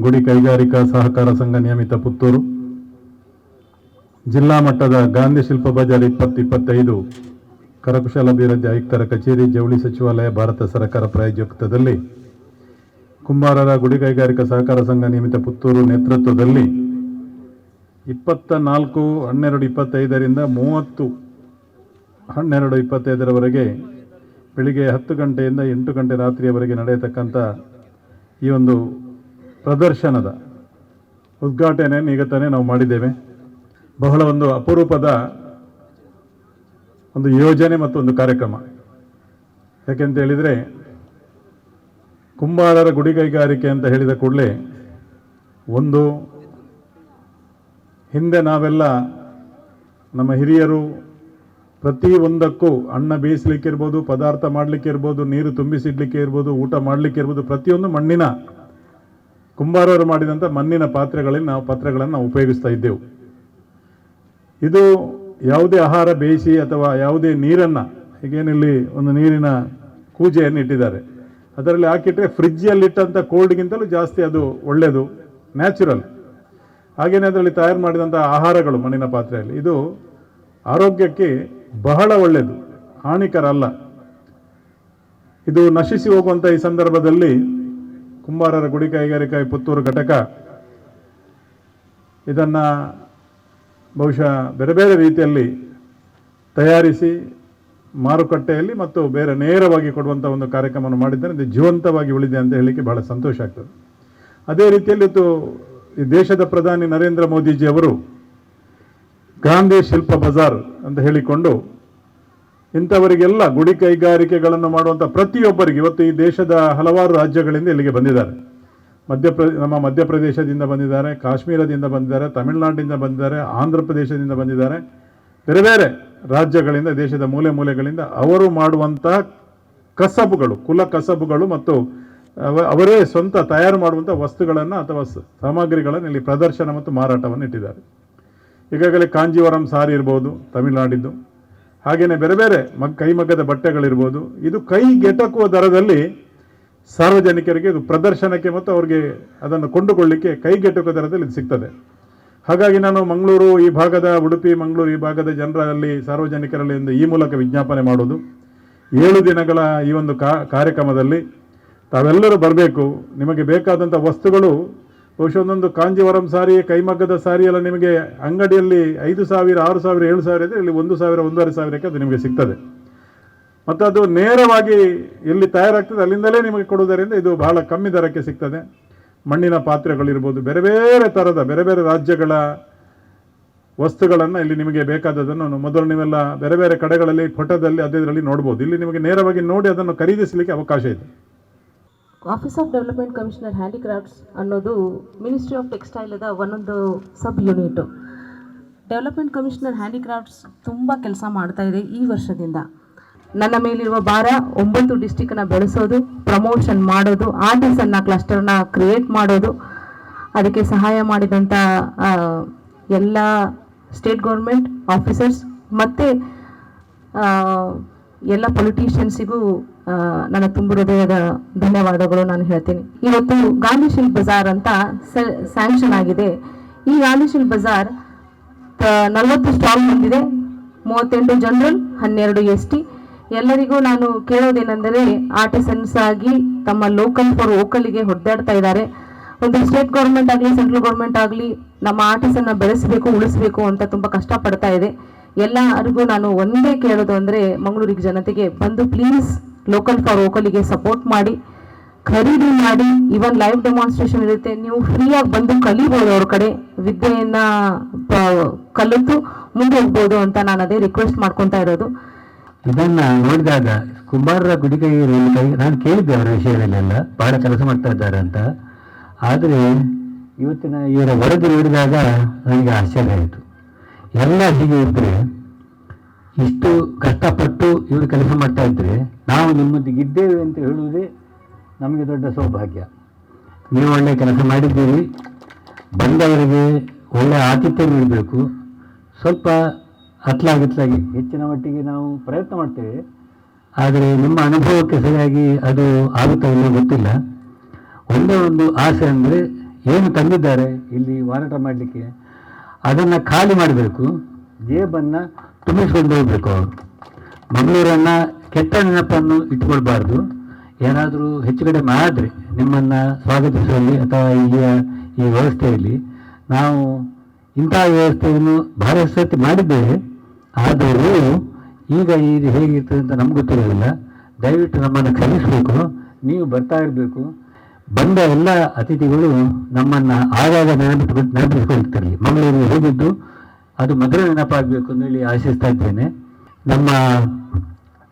ಗುಡಿ ಕೈಗಾರಿಕಾ ಸಹಕಾರ ಸಂಘ ನಿಯಮಿತ ಪುತ್ತೂರು. ಜಿಲ್ಲಾ ಮಟ್ಟದ ಗಾಂಧಿ ಶಿಲ್ಪ ಬಜಾರ್ ಇಪ್ಪತ್ತು ಇಪ್ಪತ್ತೈದು ಕರಕುಶಲಾಭಿವೃದ್ಧಿ ಆಯುಕ್ತರ ಕಚೇರಿ, ಜವಳಿ ಸಚಿವಾಲಯ, ಭಾರತ ಸರ್ಕಾರ ಪ್ರಾಯೋಜಕತ್ವದಲ್ಲಿ. ಕುಂಬಾರರ ಗುಡಿ ಕೈಗಾರಿಕಾ ಸಹಕಾರ ಸಂಘ ನಿಯಮಿತ ಪುತ್ತೂರು ನೇತೃತ್ವದಲ್ಲಿ ಇಪ್ಪತ್ತ ನಾಲ್ಕು ಹನ್ನೆರಡು ಇಪ್ಪತ್ತೈದರಿಂದ ಮೂವತ್ತು, ಹನ್ನೆರಡು ಇಪ್ಪತ್ತೈದರವರೆಗೆ ಬೆಳಿಗ್ಗೆ ಹತ್ತು ಗಂಟೆಯಿಂದ ಎಂಟು ಗಂಟೆ ರಾತ್ರಿಯವರೆಗೆ ನಡೆಯತಕ್ಕಂಥ ಈ ಒಂದು ಪ್ರದರ್ಶನದ ಉದ್ಘಾಟನೆ ಈಗ ತಾನೇ ನಾವು ಮಾಡಿದ್ದೇವೆ. ಬಹಳ ಒಂದು ಅಪರೂಪದ ಒಂದು ಯೋಜನೆ ಮತ್ತು ಒಂದು ಕಾರ್ಯಕ್ರಮ. ಯಾಕೆಂತ ಹೇಳಿದರೆ ಕುಂಬಾರರ ಗುಡಿ ಕೈಗಾರಿಕೆ ಅಂತ ಹೇಳಿದ ಕೂಡಲೇ ಒಂದು ಹಿಂದೆ ನಾವೆಲ್ಲ ನಮ್ಮ ಹಿರಿಯರು ಪ್ರತಿ ಒಂದಕ್ಕೂ ಅನ್ನ ಬೇಯಿಸ್ಲಿಕ್ಕೆ ಇರ್ಬೋದು ಪದಾರ್ಥ ಮಾಡಲಿಕ್ಕೆ ಇರ್ಬೋದು ನೀರು ತುಂಬಿಸಿಡ್ಲಿಕ್ಕೆ ಇರ್ಬೋದು ಊಟ ಮಾಡಲಿಕ್ಕೆ ಇರ್ಬೋದು ಪ್ರತಿಯೊಂದು ಮಣ್ಣಿನ ಕುಂಬಾರರು ಮಾಡಿದಂಥ ಮಣ್ಣಿನ ಪಾತ್ರೆಗಳಲ್ಲಿ ನಾವು ಪಾತ್ರೆಗಳನ್ನು ನಾವು ಉಪಯೋಗಿಸ್ತಾ ಇದ್ದೆವು. ಇದು ಯಾವುದೇ ಆಹಾರ ಬೇಯಿಸಿ ಅಥವಾ ಯಾವುದೇ ನೀರನ್ನು, ಈಗೇನಿಲ್ಲಿ ಒಂದು ನೀರಿನ ಕೂಜೆಯನ್ನು ಇಟ್ಟಿದ್ದಾರೆ. ಅದರಲ್ಲಿ ಹಾಕಿಟ್ಟರೆ ಫ್ರಿಜ್ಜಲ್ಲಿ ಇಟ್ಟಂಥ ಕೋಲ್ಡ್ಗಿಂತಲೂ ಜಾಸ್ತಿ ಅದು ಒಳ್ಳೆಯದು, ನ್ಯಾಚುರಲ್. ಹಾಗೆಯೇ ಅದರಲ್ಲಿ ತಯಾರು ಮಾಡಿದಂಥ ಆಹಾರಗಳು ಮಣ್ಣಿನ ಪಾತ್ರೆಯಲ್ಲಿ. ಇದು ಆರೋಗ್ಯಕ್ಕೆ ಬಹಳ ಒಳ್ಳೆಯದು, ಹಾನಿಕರ ಅಲ್ಲ. ಇದು ನಶಿಸಿ ಹೋಗುವಂಥ ಈ ಸಂದರ್ಭದಲ್ಲಿ ಕುಂಬಾರರ ಗುಡಿ ಕೈಗಾರಿಕಾ ಪುತ್ತೂರು ಘಟಕ. ಇದನ್ನು ಬಹುಶಃ ಬೇರೆ ಬೇರೆ ರೀತಿಯಲ್ಲಿ ತಯಾರಿಸಿ ಮಾರುಕಟ್ಟೆಯಲ್ಲಿ ಮತ್ತು ಬೇರೆ ನೇರವಾಗಿ ಕೊಡುವಂಥ ಒಂದು ಕಾರ್ಯಕ್ರಮವನ್ನು ಮಾಡಿದ್ದಾರೆ. ಇದು ಜೀವಂತವಾಗಿ ಉಳಿದೆ ಅಂತ ಹೇಳಲಿಕ್ಕೆ ಬಹಳ ಸಂತೋಷ ಆಗ್ತದೆ. ಅದೇ ರೀತಿಯಲ್ಲಿ ಇವತ್ತು ಈ ದೇಶದ ಪ್ರಧಾನಿ ನರೇಂದ್ರ ಮೋದಿಜಿ ಅವರು ಗಾಂಧಿ ಶಿಲ್ಪ ಬಜಾರ್ ಅಂತ ಹೇಳಿಕೊಂಡು ಇಂಥವರಿಗೆಲ್ಲ ಗುಡಿ ಕೈಗಾರಿಕೆಗಳನ್ನು ಮಾಡುವಂಥ ಪ್ರತಿಯೊಬ್ಬರಿಗೆ ಇವತ್ತು ಈ ದೇಶದ ಹಲವಾರು ರಾಜ್ಯಗಳಿಂದ ಇಲ್ಲಿಗೆ ಬಂದಿದ್ದಾರೆ. ಮಧ್ಯಪ್ರ ನಮ್ಮ ಮಧ್ಯಪ್ರದೇಶದಿಂದ ಬಂದಿದ್ದಾರೆ, ಕಾಶ್ಮೀರದಿಂದ ಬಂದಿದ್ದಾರೆ ತಮಿಳುನಾಡಿನಿಂದ ಬಂದಿದ್ದಾರೆ ಆಂಧ್ರ ಪ್ರದೇಶದಿಂದ ಬಂದಿದ್ದಾರೆ. ಬೇರೆ ಬೇರೆ ರಾಜ್ಯಗಳಿಂದ, ದೇಶದ ಮೂಲೆ ಮೂಲೆಗಳಿಂದ ಅವರು ಮಾಡುವಂಥ ಕಸಬುಗಳು, ಕುಲ ಕಸಬುಗಳು ಮತ್ತು ಅವರೇ ಸ್ವಂತ ತಯಾರು ಮಾಡುವಂಥ ವಸ್ತುಗಳನ್ನು ಅಥವಾ ಸಾಮಗ್ರಿಗಳನ್ನು ಇಲ್ಲಿ ಪ್ರದರ್ಶನ ಮತ್ತು ಮಾರಾಟವನ್ನು ಇಟ್ಟಿದ್ದಾರೆ. ಈಗಾಗಲೇ ಕಾಂಜೀವರಂ ಸಾರಿ ಇರ್ಬೋದು, ತಮಿಳುನಾಡಿದ್ದು. ಹಾಗೆಯೇ ಬೇರೆ ಬೇರೆ ಮಗ್ ಕೈಮಗ್ಗದ ಬಟ್ಟೆಗಳಿರ್ಬೋದು. ಇದು ಕೈಗೆಟಕುವ ದರದಲ್ಲಿ ಸಾರ್ವಜನಿಕರಿಗೆ ಇದು ಪ್ರದರ್ಶನಕ್ಕೆ ಮತ್ತು ಅವ್ರಿಗೆ ಅದನ್ನು ಕೊಂಡುಕೊಳ್ಳಿಕ್ಕೆ ಕೈಗೆಟುಕುವ ದರದಲ್ಲಿ ಇದು ಸಿಗ್ತದೆ. ಹಾಗಾಗಿ ನಾನು ಮಂಗಳೂರು ಈ ಭಾಗದ ಉಡುಪಿ, ಮಂಗಳೂರು ಈ ಭಾಗದ ಜನರಲ್ಲಿ, ಸಾರ್ವಜನಿಕರಲ್ಲಿ ಒಂದು ಈ ಮೂಲಕ ವಿಜ್ಞಾಪನೆ ಮಾಡೋದು ಏಳು ದಿನಗಳ ಈ ಒಂದು ಕಾರ್ಯಕ್ರಮದಲ್ಲಿ ತಾವೆಲ್ಲರೂ ಬರಬೇಕು. ನಿಮಗೆ ಬೇಕಾದಂಥ ವಸ್ತುಗಳು ಬಹುಶಃ ಒಂದೊಂದು ಕಾಂಜಿವರಂ ಸಾರಿ, ಕೈಮಗ್ಗದ ಸಾರಿ ಎಲ್ಲ ನಿಮಗೆ ಅಂಗಡಿಯಲ್ಲಿ ಐದು ಸಾವಿರ, ಆರು ಸಾವಿರ, ಏಳು ಸಾವಿರ ಇದೆ ಇಲ್ಲಿ ಒಂದು ಸಾವಿರ, ಒಂದೂವರೆ ಸಾವಿರಕ್ಕೆ ಅದು ನಿಮಗೆ ಸಿಗ್ತದೆ. ಮತ್ತು ಅದು ನೇರವಾಗಿ ಎಲ್ಲಿ ತಯಾರಾಗ್ತದೆ ಅಲ್ಲಿಂದಲೇ ನಿಮಗೆ ಕೊಡುವುದರಿಂದ ಇದು ಬಹಳ ಕಮ್ಮಿ ದರಕ್ಕೆ ಸಿಗ್ತದೆ. ಮಣ್ಣಿನ ಪಾತ್ರೆಗಳಿರ್ಬೋದು, ಬೇರೆ ಬೇರೆ ಥರದ ಬೇರೆ ಬೇರೆ ರಾಜ್ಯಗಳ ವಸ್ತುಗಳನ್ನು ಇಲ್ಲಿ ನಿಮಗೆ ಬೇಕಾದದನ್ನು ಮೊದಲು ನೀವೆಲ್ಲ ಬೇರೆ ಬೇರೆ ಕಡೆಗಳಲ್ಲಿ ಫೋಟೋದಲ್ಲಿ ಇದರಲ್ಲಿ ನೋಡ್ಬೋದು. ಇಲ್ಲಿ ನಿಮಗೆ ನೇರವಾಗಿ ನೋಡಿ ಅದನ್ನು ಖರೀದಿಸಲಿಕ್ಕೆ ಅವಕಾಶ ಇದೆ. Office of development commissioner handicrafts ಅನ್ನೋದು ಮಿನಿಸ್ಟ್ರಿ ಆಫ್ ಟೆಕ್ಸ್ಟೈಲದ ಒಂದೊಂದು sub unit development commissioner handicrafts ತುಂಬ ಕೆಲಸ ಮಾಡ್ತಾ ಇದೆ ಈ ವರ್ಷದಿಂದ. ನನ್ನ ಮೇಲಿರುವ ಭಾರ ಒಂಬತ್ತು ಡಿಸ್ಟಿಕ್ನ ಬೆಳೆಸೋದು ಪ್ರಮೋಷನ್ ಮಾಡೋದು ಆರ್ಟಿಸನ್ನ ಕ್ಲಸ್ಟರ್ನ ಕ್ರಿಯೇಟ್ ಮಾಡೋದು. ಅದಕ್ಕೆ ಸಹಾಯ ಮಾಡಿದಂಥ ಎಲ್ಲ ಸ್ಟೇಟ್ ಗೌರ್ಮೆಂಟ್ ಆಫೀಸರ್ಸ್ ಮತ್ತು ಎಲ್ಲ ಪೊಲಿಟಿಷಿಯನ್ಸಿಗೂ ನನ್ನ ತುಂಬ ಹೃದಯದ ಧನ್ಯವಾದಗಳು ನಾನು ಹೇಳ್ತೀನಿ. ಇವತ್ತು ಗಾಂಧಿ ಶಿಲ್ಪ್ ಬಜಾರ್ ಅಂತ ಸ್ಯಾಂಕ್ಷನ್ ಆಗಿದೆ. ಈ ಗಾಂಧಿ ಶಿಲ್ಪ್ ಬಜಾರ್ ನಲವತ್ತು ಸ್ಟಾಲ್ ಹೊಂದಿದೆ. ಮೂವತ್ತೆಂಟು ಜನರಲ್, ಹನ್ನೆರಡು ಎಸ್ ಟಿ ಎಲ್ಲರಿಗೂ ನಾನು ಕೇಳೋದೇನೆಂದರೆ ಆರ್ಟಿಸನ್ಸ್ ಆಗಿ ತಮ್ಮ ಲೋಕಲ್ ಫಾರ್ ವೋಕಲಿಗೆ ಹೊಡೆದಾಡ್ತಾ ಇದ್ದಾರೆ. ಒಂದು ಸ್ಟೇಟ್ ಗೌರ್ಮೆಂಟ್ ಆಗಲಿ ಸೆಂಟ್ರಲ್ ಗೌರ್ಮೆಂಟ್ ಆಗಲಿ, ನಮ್ಮ ಆರ್ಟಿಸನ್ನ ಬೆಳೆಸಬೇಕು, ಉಳಿಸಬೇಕು ಅಂತ ತುಂಬ ಕಷ್ಟಪಡ್ತಾ ಇದೆ. ಎಲ್ಲರಿಗೂ ನಾನು ಒಂದೇ ಕೇಳೋದು ಅಂದರೆ ಮಂಗಳೂರಿಗೆ ಜನತೆಗೆ ಬಂದು ಪ್ಲೀಸ್ ಲೋಕಲ್ ಫಾರ್ ಓಕಲಿಗೆ ಸಪೋರ್ಟ್ ಮಾಡಿ, ಖರೀದಿ ಮಾಡಿ ಇವನ್ ಲೈವ್ ಡೆಮಾನ್ಸ್ಟ್ರೇಷನ್ ಇರುತ್ತೆ. ನೀವು ಫ್ರೀಯಾಗಿ ಬಂದು ಕಲಿಬೋದು ಅವ್ರ ಕಡೆ, ವಿದ್ಯೆಯನ್ನ ಕಲಿತು ಮುಂದೆ ಹೋಗ್ಬೋದು ಅಂತ ನಾನು ಅದೇ ರಿಕ್ವೆಸ್ಟ್ ಮಾಡ್ಕೊತಾ ಇರೋದು. ಇದನ್ನ ನೋಡಿದಾಗ ಕುಂಬಾರರ ಗುಡಿಕೈ ಕೈ ನಾನು ಕೇಳಿದ್ದೆ ಅವರ ವಿಷಯದಲ್ಲೆಲ್ಲ ಬಹಳ ಕೆಲಸ ಮಾಡ್ತಾ ಇದ್ದಾರೆ ಅಂತ. ಆದರೆ ಇವತ್ತಿನ ಇವರ ವರದಿ ನೋಡಿದಾಗ ನನಗೆ ಆಶ್ಚರ್ಯ ಆಯಿತು. ಎಲ್ಲ ಹೀಗೆ ಇದ್ದರೆ ಇಷ್ಟು ಕಷ್ಟಪಟ್ಟು ಇವರು ಕೆಲಸ ಮಾಡ್ತಾ ಇದ್ದರೆ ನಾವು ನಿಮ್ಮೊಂದಿಗೆ ಇದ್ದೇವೆ ಅಂತ ಹೇಳುವುದೇ ನಮಗೆ ದೊಡ್ಡ ಸೌಭಾಗ್ಯ. ನೀವು ಒಳ್ಳೆ ಕೆಲಸ ಮಾಡಿದ್ದೀರಿ, ಬಂದವರಿಗೆ ಒಳ್ಳೆ ಆತಿಥ್ಯ ನೀಡಬೇಕು ಸ್ವಲ್ಪ ಅತ್ಲಾಗಿತ್ಲಾಗಿ ಹೆಚ್ಚಿನ ಮಟ್ಟಿಗೆ ನಾವು ಪ್ರಯತ್ನ ಮಾಡ್ತೇವೆ. ಆದರೆ ನಿಮ್ಮ ಅನುಭವಕ್ಕೆ ಸರಿಯಾಗಿ ಅದು ಆಗುತ್ತಾ ಇಲ್ಲ ಗೊತ್ತಿಲ್ಲ. ಒಂದೇ ಒಂದು ಆಸೆ ಅಂದರೆ ಏನು ತಂದಿದ್ದಾರೆ ಇಲ್ಲಿ ಮಾರಾಟ ಮಾಡಲಿಕ್ಕೆ? ಅದನ್ನು ಖಾಲಿ ಮಾಡಬೇಕು. ಜೇಬನ್ನು ತುಂಬಿಸ್ಕೊಂಡು ಹೋಗಬೇಕು. ಅವರು ಮಂಗಳೂರನ್ನು ಕೆಟ್ಟ ನೆನಪನ್ನು ಇಟ್ಕೊಳ್ಬಾರ್ದು. ಏನಾದರೂ ಹೆಚ್ಚು ಕಡೆ ಆದರೆ ನಿಮ್ಮನ್ನು ಸ್ವಾಗತಿಸುವಲ್ಲಿ ಅಥವಾ ಇಲ್ಲಿಯ ಈ ವ್ಯವಸ್ಥೆಯಲ್ಲಿ. ನಾವು ಇಂಥ ವ್ಯವಸ್ಥೆಯನ್ನು ಬಹಳ ಸತಿ ಮಾಡಿದ್ದೇವೆ. ಆದರೂ ಈಗ ಇದು ಹೇಗಿರ್ತದೆ ಅಂತ ನಮ್ಗೆ ಗೊತ್ತಿರೋದಿಲ್ಲ. ದಯವಿಟ್ಟು ನಮ್ಮನ್ನು ಕ್ಷಮಿಸಬೇಕು. ನೀವು ಬರ್ತಾ ಇರಬೇಕು. ಬಂದ ಎಲ್ಲ ಅತಿಥಿಗಳು ನಮ್ಮನ್ನು ಆಗಾಗ ನೆನಪಿಟ್ಕೊಂಡು ನೆನಪಿಸ್ಕೊಳ್ತಿರಲಿ ಮಂಗಳೂರಿಗೆ ಹೋಗಿದ್ದು ಅದು ಮಧುರ ನೆನಪಾಗಬೇಕು ಅಂತೇಳಿ ಆಶಿಸ್ತಾ ಇದ್ದೇನೆ. ನಮ್ಮ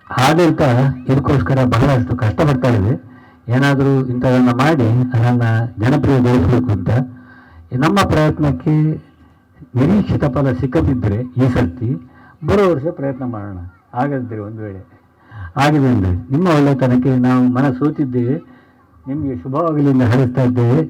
ಆಡಳಿತ ಇದಕ್ಕೋಸ್ಕರ ಬಹಳಷ್ಟು ಕಷ್ಟಪಡ್ತಾ ಇದೆ. ಏನಾದರೂ ಇಂಥದನ್ನು ಮಾಡಿ ಅದನ್ನು ಜನಪ್ರಿಯಗೊಳಿಸಬೇಕು ಅಂತ. ನಮ್ಮ ಪ್ರಯತ್ನಕ್ಕೆ ನಿರೀಕ್ಷಿತ ಫಲ ಸಿಕ್ಕದಿದ್ದರೆ ಈ ಸರ್ತಿ ಬರೋ ವರ್ಷ ಪ್ರಯತ್ನ ಮಾಡೋಣ. ಆಗದಿದ್ದರೆ ಒಂದು ವೇಳೆ. ಆಗಿದೆ ಅಂದರೆ ನಿಮ್ಮ ಒಳ್ಳೆತನಕ್ಕೆ ನಾವು ಮನ ಸೋತಿದ್ದೇವೆ ನಿಮಗೆ ಶುಭವಾಗಲಿ ಎಂದು ಹೇಳಿಸ್ತಾ ಇದ್ದೇವೆ